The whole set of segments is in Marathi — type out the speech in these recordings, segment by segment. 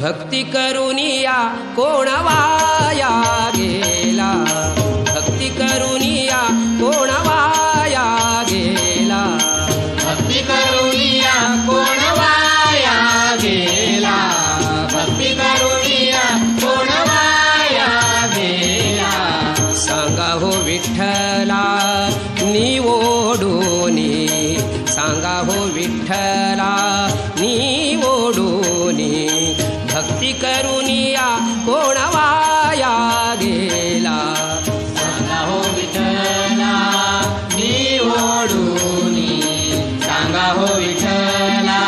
भक्ती करुनिया कोण वाया गेला भक्ती करुनिया कोण वाया गेला? सांगा हो विठला मी ओढून. सांगा हो विठला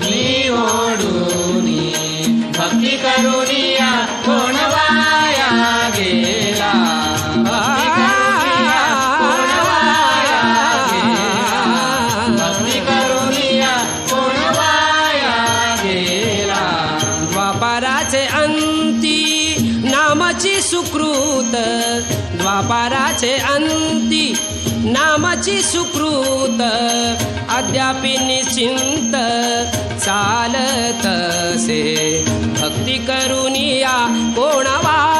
मी ओढून. भक्ती करुनिया कोण वाया गेला? अंती नामाची सुकृत द्वापाराचे अंती. नामाची सुकृत अद्यापि निश्चिंत चालत से भक्ती करुनिया कोणावा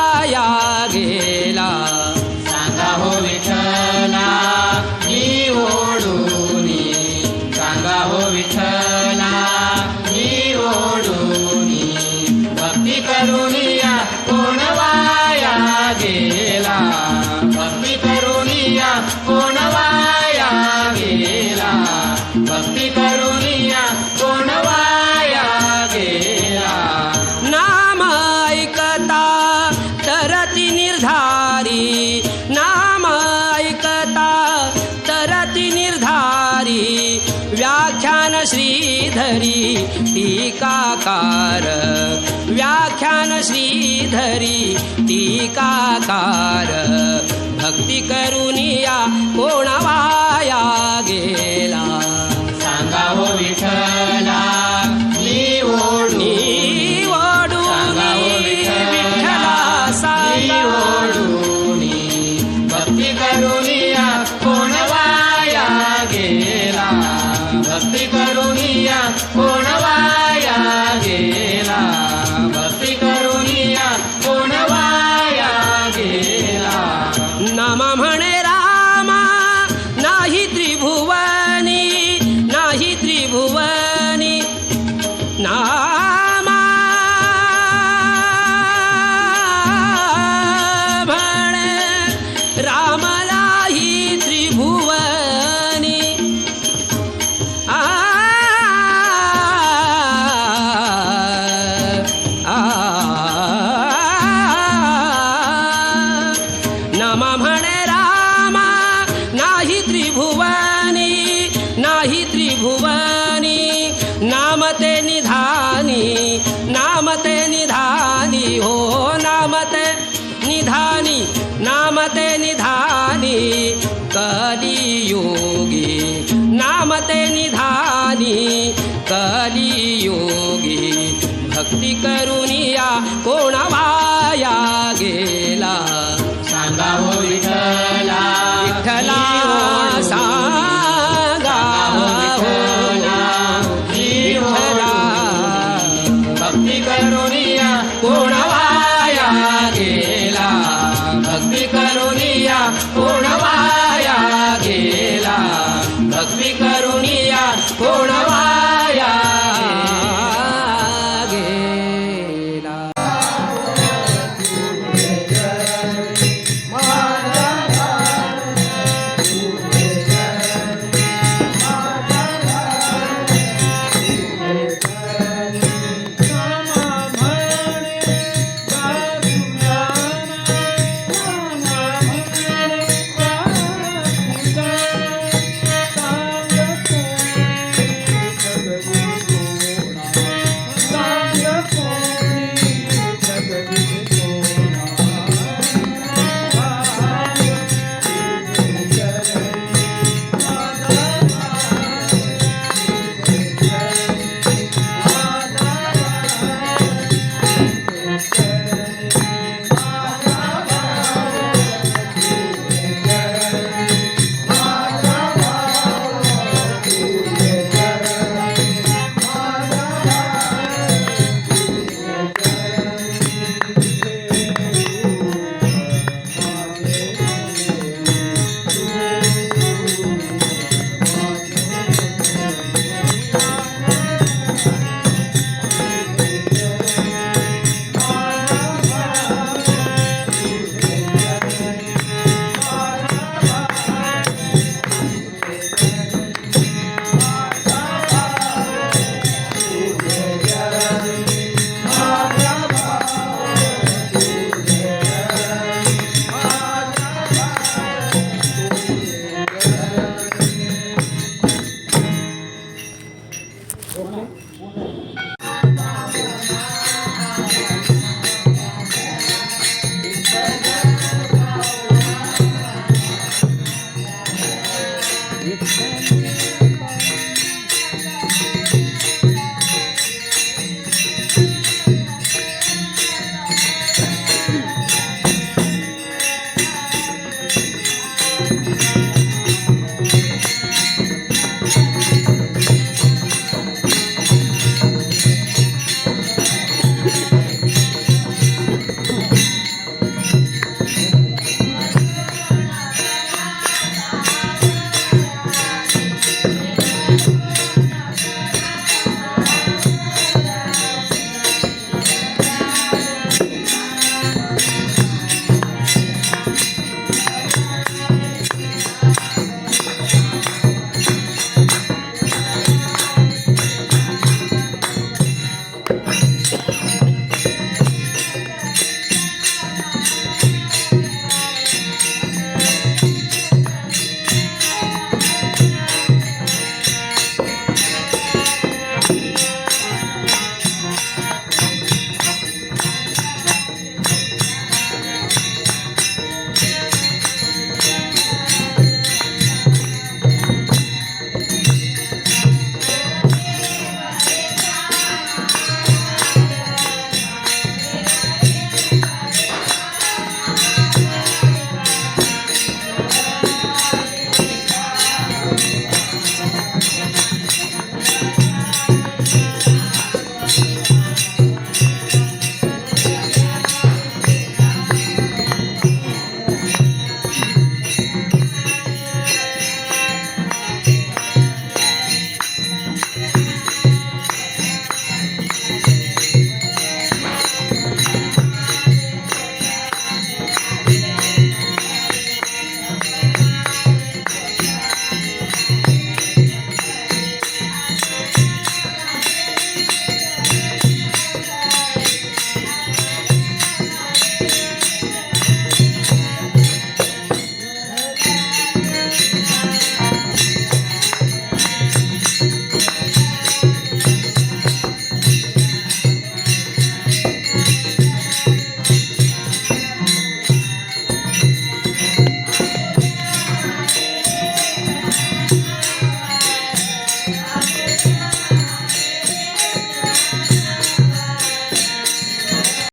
गेला. भक्ती करुनिया कोण वाया गेला. भक्ती करुनिया कोण वाया गेला. नाम ऐकता तरती निर्धारी. नाम ऐकता तरती निर्धारी. व्याख्यान श्रीधरी टीकाकार. व्याख्यान श्रीधरी टीकाकार भक्ती करुनिया कोणवाया? त्रिभुवनी नाम ते निधानी नाम ते निधानी हो नाम ते निधानी नाम ते निधानी कलियोगी नाम ते निधानी कलियोगी भक्ती करुनिया कोण